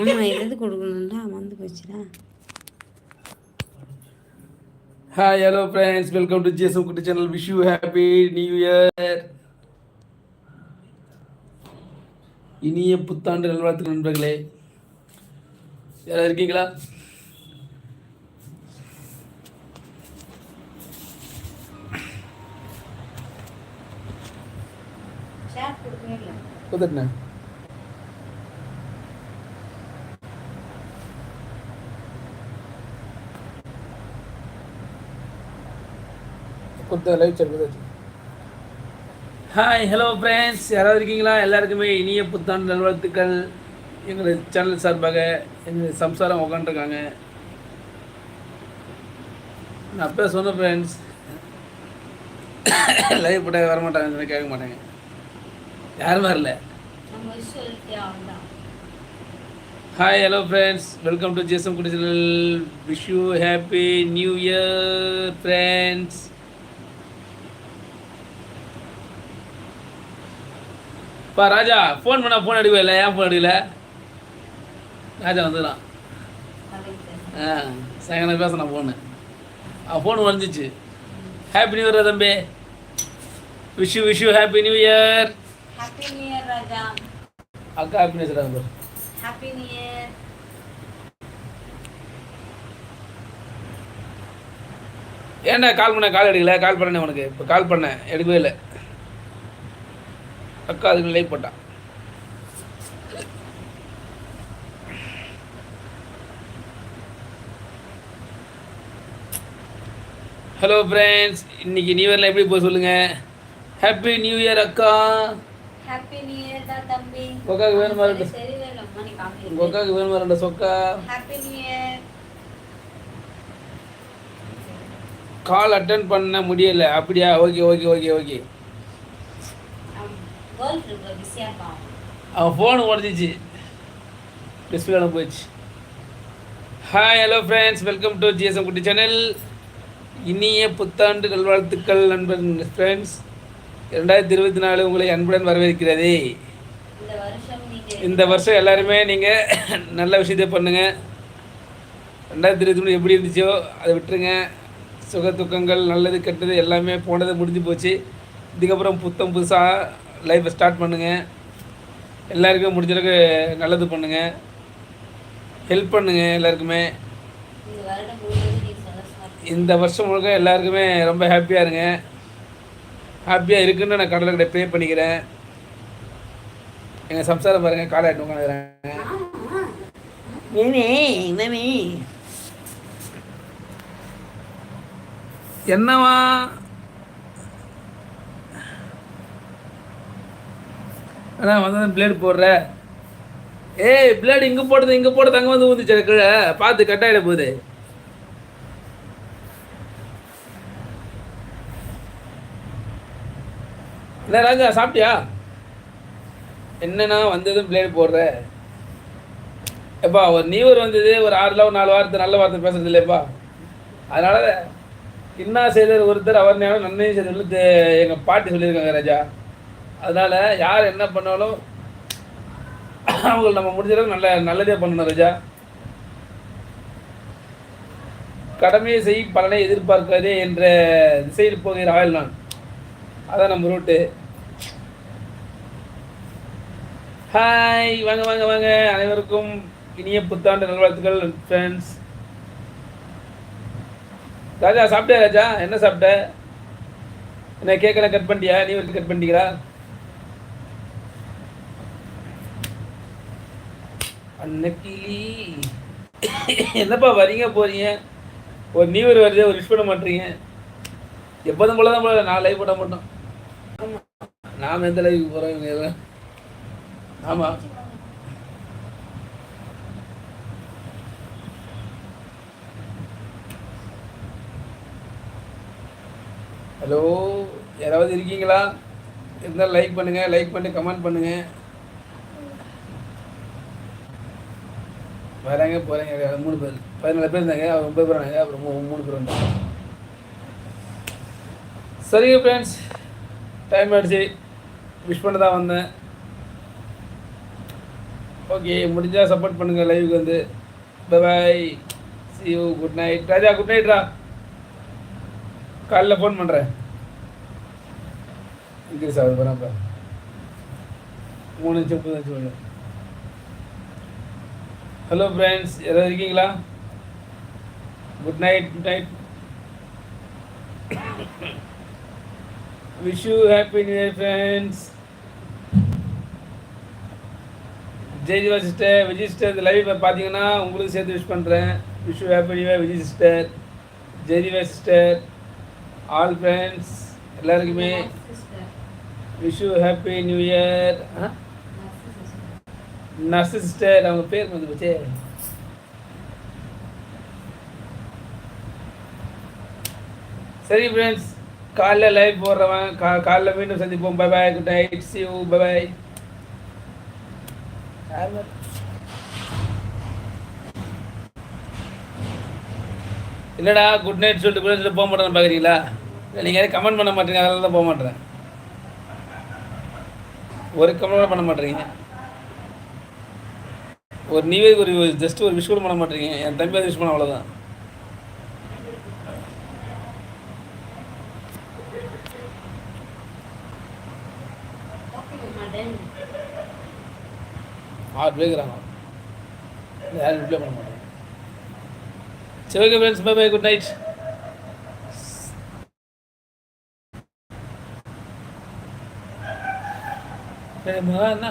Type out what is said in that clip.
ஆமாம் எது கொடுக்கணும்டா போச்சுடா. Hi hello friends welcome to ஜேசம் குட்டி channel wish you happy new year இனிய புத்தாண்டு நல்வாழ்த்துக்கள் நண்பர்களே. யாராவது இருக்கீங்களா? கொடுத்துட்டேன். கொடுத்த live sir hi hello friends யாராவது இருக்கீங்களா? எல்லாருக்குமே இனிய புத்தாண்டு நல்வாழ்த்துக்கள். எங்கள் சேனல் சார்பாக எங்கள் சம்சாரம் உக்காண்டிருக்காங்க நான் அப்போ சொன்னேன் ஃப்ரெண்ட்ஸ் லைவ் போட்டால் வர மாட்டாங்க கேட்க மாட்டாங்க. யாரும் வரல. Hi hello friends welcome to ஜேசம் குடிசல் wish you happy new year friends பா ராஜா ஃபோன் பண்ணா ஃபோன் எடுக்கவே இல்லை ஏன் ஃபோன் எடுக்கல? ராஜா வந்துடுறான் ஆ சாயங்காலம் பேசினா ஃபோனு ஆ ஃபோன் வந்துச்சு ஹாப்பி நியூ இயர் தம்பி. Wish you wish you happy new year happy new year Raja. அக்கா happy new year happy new year ஏன்டா கால் பண்ண கால் எடுக்கல? கால் பண்ணேன் உனக்கு? இப்போ கால் பண்ணேன் எடுக்கவே இல்லை. அக்கா அதுக்கு லைக் போட்டான் ஹலோ ஃப்ரெண்ட்ஸ் இன்னைக்கு நியூ இயரில் எப்படி போய் சொல்லுங்க. ஹாப்பி நியூ இயர் அக்கா. ஹாப்பி நியூ இயர் தான் தம்பி. உங்க அக்காவுக்கு வேணுமா. ரெண்டு அக்காவுக்கு வேணுமா ரெண்டு சொக்கா. Happy new year call attend பண்ண முடியல. அப்படியா? ஓகே ஓகே ஓகே ஓகே அவன் ஃபோனு உடஞ்சிச்சு டிஸ்பிளே போயிடுச்சு. Hi hello friends welcome to GSM குட்டி சேனல் இனிய புத்தாண்டு நல்வாழ்த்துக்கள் நண்பன் ஃப்ரெண்ட்ஸ் ரெண்டாயிரத்தி இருபத்தி நாலு உங்களை அன்புடன் வரவேற்கிறது. இந்த வருஷம் நீங்க இந்த வருஷம் எல்லாருமே நீங்கள் நல்ல விஷயத்தை பண்ணுங்கள் ரெண்டாயிரத்தி இருபத்தி மூணு எப்படி இருந்துச்சோ அதை விட்டுருங்க. சுக துக்கங்கள் நல்லது கெட்டது எல்லாமே போனது முடிஞ்சு போச்சு. இதுக்கப்புறம் புத்தம் புதுசாக லைஃப்பை ஸ்டார்ட் பண்ணுங்கள் எல்லாருக்கும் முடிஞ்சளவுக்கு நல்லது பண்ணுங்கள் ஹெல்ப் பண்ணுங்கள் எல்லாருக்குமே. இந்த வருஷம் முழுக்க எல்லாருக்குமே ரொம்ப ஹாப்பியாக இருங்க. ஹாப்பியாக இருக்குன்னு நான் கடவுள்கிட்ட ப்ரே பண்ணிக்கிறேன். எங்கள் சம்சாரம் பாருங்கள் காலை ஆட்டு மேமே என்னவா ஆனால் வந்து பிளேடு போடுற. ஏய் பிளேடு இங்கே போடுறது இங்கே போடுறது அங்கே வந்து ஊந்துச்சு கீழே. பார்த்து கட் ஆகிட போகுது. என்ன ராஜா சாப்பிட்டியா? என்னண்ணா வந்ததும் பிளேடு போடுற? எப்பா ஒரு நியூவர் வந்தது ஒரு ஆறுல ஒரு நாலு வாரத்தை நல்ல வார்த்தை பேசுறது இல்லையப்பா அதனால இன்னா செய்தர் ஒருத்தர் அவர் நேரம் நன்மையும் செய்தர் எங்கள் பாட்டி சொல்லியிருக்காங்க ராஜா. அதனால யார் என்ன பண்ணாலும் அவங்களுக்கு நம்ம முடிஞ்ச அளவுக்கு நல்ல நல்லதே பண்ணணும் ராஜா. கடமையை செய் பலனை எதிர்பார்க்காதே என்ற திசையில் போகிற ஆள் நான். அதான் நம்ம ரூட்டு ஹாய் வாங்க வாங்க வாங்க. அனைவருக்கும் இனிய புத்தாண்டு நல்வாழ்த்துக்கள் ஃப்ரெண்ட்ஸ் ராஜா சாப்பிட்டியா ராஜா? என்ன சாப்பிட்ட? என்ன கேட்கலாம் கட் பண்ணிட்டியா? நீ வரைக்கும் கட் பண்ணிட்டீங்களா அன்னக்கிளி என்னப்பா வரீங்க போறீங்க? ஒரு நியூ இயர் வருது ஒரு விஷ் பண்ண மாட்டீங்க. எப்போதும் போல தான் போல நான் லைவ் போட மாட்டோம். நாம எந்த லைவ் போகிறோம் இவங்க எல்லாம்? ஆமாம் ஹலோ யாராவது இருக்கீங்களா? இருந்தால் லைக் பண்ணுங்கள் லைக் பண்ணி கமெண்ட் பண்ணுங்கள் வராங்க போகிறாங்க மூணு பேர். பதினாலு பேர் இருந்தாங்க அவர் ஒன்பது பேர் ஆனாங்க அப்புறம் மூணு பேர் வந்தாங்க. சரிங்க ஃப்ரெண்ட்ஸ் டைம் ஆயிடுச்சு. விஷ் பண்ண தான் வந்தேன். ஓகே முடிஞ்சால் சப்போர்ட் பண்ணுங்கள் லைவுக்கு வந்து. Bye see you good night Raja good நைட்ரா காலைல ஃபோன் பண்ணுறேன் இன்க்ரீஸ் ஆகுது பரவாயில்ல மூணு நிமிஷம் முப்பது நிமிஷம் ஹலோ ஃப்ரெண்ட்ஸ் யாராவது இருக்கீங்களா? Good night good night wish you happy new year friends Jayadiva sister Vijay sister இந்த லைவ் பார்த்தீங்கன்னா உங்களுக்கு சேர்த்து விஷ் பண்ணுறேன் wish you happy new year Vijay sister Jayadiva sister all friends எல்லாருக்குமே wish you happy new year sister nurse sister அவங்க பேர் வந்து போச்சே சரி ஃப்ரெண்ட்ஸ் காலைல லைவ் போடுறவன் கா காலைல மீண்டும் சந்திப்போம் bye bye good night see you bye bye இல்லைடா குட் நைட் சொல்லிட்டு கூட சொல்லிட்டு போக மாட்டேன்னு பார்க்குறீங்களா இல்லை நீங்கள் கமெண்ட் பண்ண மாட்டீங்க அதனால தான் போக மாட்டேறேன். ஒரு கமெண்ட் பண்ண மாட்டேறீங்க. ஒரு நீவே ஒரு ஜஸ்ட் ஒரு விஷ் கூட பண்ண மாட்டேங்க. என் தம்பி அதை விஷ் பண்ண அவ்வளோதான் ஆறு பேருக்குறாங்க யாரும் ரிப்ளை பண்ண மாட்டாங்க. சரி okay friends bye bye good night என்ன?